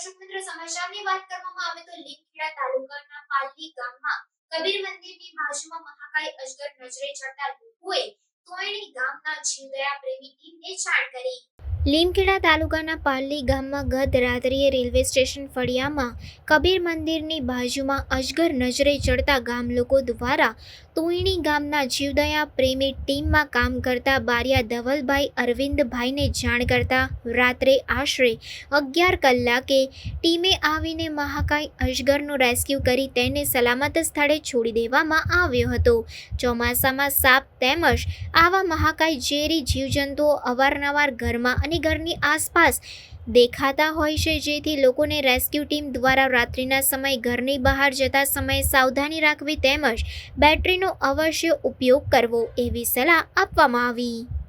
દર્શક મિત્રો, સમાચારની વાત કરવામાં આવે તો લીમખેડા તાલુકાના પાલવી ગામમાં કબીર મંદિરની બાજુમાં મહાકાય અજગર નજરે ચડતા લોકોએ તોયણી ગામના જીવદયા પ્રેમી ટીમને જાણ કરી. લીમખેડા તાલુકાના પાલ્લી ગામમાં ગત રાત્રિએ રેલવે સ્ટેશન ફળિયામાં કબીર મંદિરની બાજુમાં અજગર નજરે ચડતા ગામ લોકો દ્વારા તોયણી ગામના જીવદયા પ્રેમી ટીમમાં કામ કરતા બારિયા ધવલભાઈ અરવિંદભાઈને જાણ કરતા રાત્રે આશરે અગિયાર કલાકે ટીમે આવીને મહાકાય અજગરનું રેસ્ક્યુ કરી તેને સલામત સ્થળે છોડી દેવામાં આવ્યો હતો. ચોમાસામાં સાપ તેમજ આવા મહાકાય ઝેરી જીવજંતુઓ અવારનવાર ઘરમાં અને ઘરની આસપાસ દેખાતા હોય છે. જેથી લોકોને રેસ્ક્યુ ટીમ દ્વારા રાત્રિના સમય ઘરની બહાર જતા સમયે સાવધાની રાખવી તેમજ બેટરીનો અવશ્ય ઉપયોગ કરવો એવી સલાહ આપવામાં આવી.